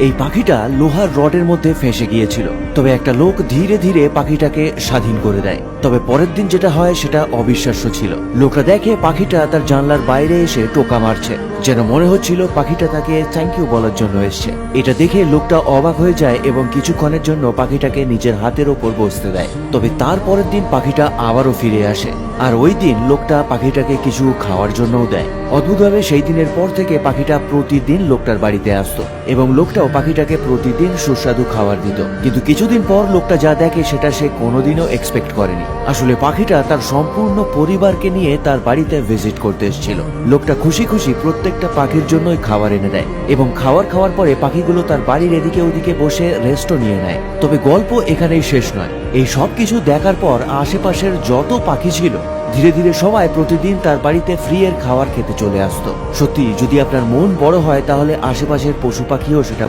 এই পাখিটা লোহার রডের মধ্যে ফেসে গিয়েছিল। তবে একটা লোক ধীরে ধীরে পাখিটাকে স্বাধীন করে দেয়। তবে পরের দিন যেটা হয়, সেটা অবিশ্বাস্য ছিল। লোকরা দেখে পাখিটা তার জানলার বাইরে এসে টোকা মারছে। যেন মনে হচ্ছিল পাখিটা তাকে থ্যাংক ইউ বলার জন্য এসছে। এটা দেখে লোকটা অবাক হয়ে যায় এবং কিছুক্ষণের জন্য পাখিটাকে নিজের হাতের ওপর বসতে দেয়। তবে তার পরের দিন পাখিটা আবারও ফিরে আসে। আর ওই দিন লোকটা পাখিটাকে কিছু খাওয়ার জন্যও দেয়। অদ্ভুতভাবে সেই দিনের পর থেকে পাখিটা প্রতিদিন লোকটার বাড়িতে আসতো এবং লোকটাও পাখিটাকে প্রতিদিন সুস্বাদু খাবার দিত। কিন্তু কিছুদিন পর লোকটা যা দেখে সেটা সে কোনোদিনও এক্সপেক্ট করেনি। আসলে পাখিটা তার সম্পূর্ণ পরিবারকে নিয়ে তার বাড়িতে ভিজিট করতে এসেছিল। লোকটা খুশি খুশি প্রত্যেকটা পাখির জন্যই খাবার এনে দেয় এবং খাবার খাওয়ার পরে পাখিগুলো তার বাড়ির এদিকে ওদিকে বসে রেস্টও নিয়ে নেয়। তবে গল্প এখানেই শেষ নয়। এই সব কিছু দেখার পর আশেপাশের যত পাখি ছিল ধীরে ধীরে সবাই প্রতিদিন তার বাড়িতে ফ্রি এর খাওয়ার খেতে চলে আসতো। সত্যি, যদি আপনার মন বড় হয়, তাহলে আশেপাশের পশু পাখিও সেটা